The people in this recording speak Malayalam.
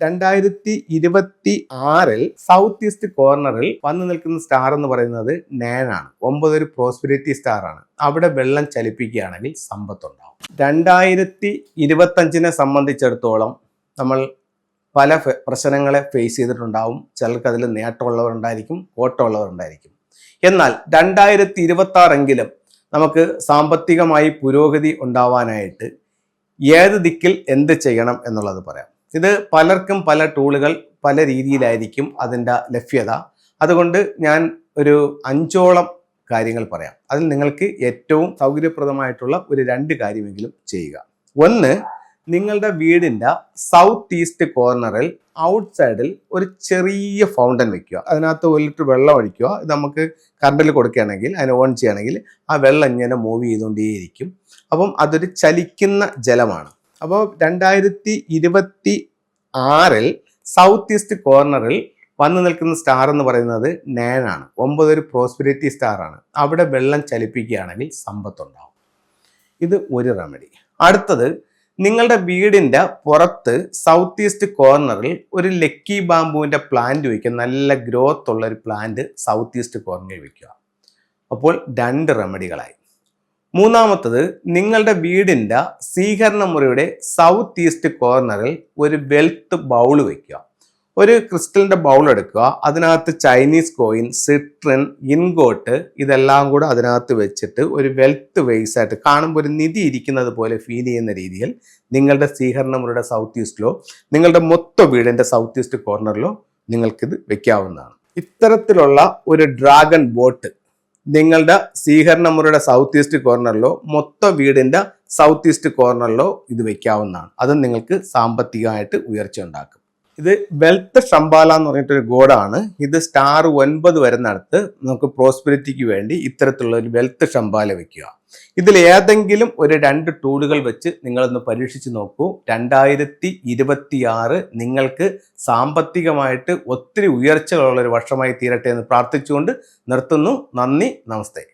രണ്ടായിരത്തി ഇരുപത്തി ആറിൽ സൗത്ത് ഈസ്റ്റ് കോർണറിൽ വന്നു നിൽക്കുന്ന സ്റ്റാർ എന്ന് പറയുന്നത് നാനാണ് ഒമ്പത് ഒരു പ്രോസ്പിരിറ്റി സ്റ്റാർ ആണ്. അവിടെ വെള്ളം ചലിപ്പിക്കുകയാണെങ്കിൽ സമ്പത്തുണ്ടാവും. രണ്ടായിരത്തി ഇരുപത്തഞ്ചിനെ സംബന്ധിച്ചിടത്തോളം നമ്മൾ പല പ്രശ്നങ്ങളെ ഫേസ് ചെയ്തിട്ടുണ്ടാവും. ചിലർക്ക് അതിൽ നേട്ടമുള്ളവരുണ്ടായിരിക്കും കോട്ടമുള്ളവരുണ്ടായിരിക്കും. എന്നാൽ രണ്ടായിരത്തി ഇരുപത്തി ആറെങ്കിലും നമുക്ക് സാമ്പത്തികമായി പുരോഗതി ഉണ്ടാവാനായിട്ട് ഏത് ദിക്കിൽ എന്ത് ചെയ്യണം എന്നുള്ളത് പറയാം. ഇത് പലർക്കും പല ടൂളുകൾ പല രീതിയിലായിരിക്കും അതിന്റെ ലഭ്യത. അതുകൊണ്ട് ഞാൻ ഒരു അഞ്ചോളം കാര്യങ്ങൾ പറയാം. അതിൽ നിങ്ങൾക്ക് ഏറ്റവും സൗകര്യപ്രദമായിട്ടുള്ള ഒരു രണ്ട് കാര്യമെങ്കിലും ചെയ്യുക. ഒന്ന് നിങ്ങളുടെ വീടിന്റെ സൗത്ത് ഈസ്റ്റ് കോർണറിൽ ഔട്ട് സൈഡിൽ ഒരു ചെറിയ ഫൗണ്ടൻ വെക്കുക. അതിനകത്ത് ഒരു ലിറ്റർ വെള്ളം ഒഴിക്കുക. ഇത് നമുക്ക് കറണ്ടിൽ കൊടുക്കുകയാണെങ്കിൽ അതിനെ ഓൺ ചെയ്യുകയാണെങ്കിൽ ആ വെള്ളം ഇങ്ങനെ മൂവ് ചെയ്തുകൊണ്ടേയിരിക്കും. അപ്പം അതൊരു ചലിക്കുന്ന ജലമാണ്. അപ്പോൾ രണ്ടായിരത്തി ഇരുപത്തി ആറിൽ സൗത്ത് ഈസ്റ്റ് കോർണറിൽ വന്നു നിൽക്കുന്ന സ്റ്റാർ എന്ന് പറയുന്നത് നേനാണ്. ഒമ്പത് ഒരു പ്രോസ്പിരിറ്റി സ്റ്റാർ ആണ്. അവിടെ വെള്ളം ചലിപ്പിക്കുകയാണെങ്കിൽ സമ്പത്തുണ്ടാവും. ഇത് ഒരു റെമഡി അടുത്തത് നിങ്ങളുടെ വീടിന്റെ പുറത്ത് സൗത്ത് ഈസ്റ്റ് കോർണറിൽ ഒരു ലക്കി ബാമ്പുവിന്റെ പ്ലാന്റ് വയ്ക്കുക. നല്ല ഗ്രോത്ത് ഉള്ള ഒരു പ്ലാന്റ് സൗത്ത് ഈസ്റ്റ് കോർണറിൽ വയ്ക്കുക. അപ്പോൾ രണ്ട് റെമഡികളായി മൂന്നാമത്തത് നിങ്ങളുടെ വീടിന്റെ സ്വീകരണ മുറിയുടെ സൗത്ത് ഈസ്റ്റ് കോർണറിൽ ഒരു വെൽത്ത് ബൗൾ വെക്കുക. ഒരു ക്രിസ്റ്റലിന്റെ ബൗൾ എടുക്കുക. അതിനകത്ത് ചൈനീസ് കോയിൻ സിട്രിൻ ഇൻഗോട്ട് ഇതെല്ലാം കൂടെ അതിനകത്ത് വെച്ചിട്ട് ഒരു വെൽത്ത് വേസ് ആയിട്ട് കാണുമ്പോൾ ഒരു നിധി ഇരിക്കുന്നത് പോലെ ഫീൽ ചെയ്യുന്ന രീതിയിൽ നിങ്ങളുടെ സ്വീകരണ മുറിയുടെ സൗത്ത് ഈസ്റ്റിലോ നിങ്ങളുടെ മൊത്ത വീടിന്റെ സൗത്ത് ഈസ്റ്റ് കോർണറിലോ നിങ്ങൾക്കിത് വെക്കാവുന്നതാണ്. ഇത്തരത്തിലുള്ള ഒരു ഡ്രാഗൺ ബോട്ട് നിങ്ങളുടെ സ്വീകരണ മുറിയുടെ സൗത്ത് ഈസ്റ്റ് കോർണറിലോ മൊത്ത വീടിന്റെ സൗത്ത് ഈസ്റ്റ് കോർണറിലോ ഇത് വയ്ക്കാവുന്നതാണ് അത് നിങ്ങൾക്ക് സാമ്പത്തികമായിട്ട് ഉയർച്ച ഉണ്ടാക്കും. ഇത് വെൽത്ത് ഷംബാല എന്ന് പറഞ്ഞിട്ടൊരു ഗോഡാണ്. ഇത് സ്റ്റാർ ഒൻപത് വരുന്നിടത്ത് നമുക്ക് പ്രോസ്പെരിറ്റിക്ക് വേണ്ടി ഇത്തരത്തിലുള്ള ഒരു വെൽത്ത് ഷംബാല വെക്കുക. ഇതിൽ ഏതെങ്കിലും ഒരു രണ്ട് ടൂളുകൾ വെച്ച് നിങ്ങളൊന്ന് പരീക്ഷിച്ച് നോക്കൂ. രണ്ടായിരത്തി ഇരുപത്തിയാറ് നിങ്ങൾക്ക് സാമ്പത്തികമായിട്ട് ഒത്തിരി ഉയർച്ചകളുള്ള ഒരു വർഷമായി തീരട്ടെ എന്ന് പ്രാർത്ഥിച്ചുകൊണ്ട് നിർത്തുന്നു. നന്ദി നമസ്തേ.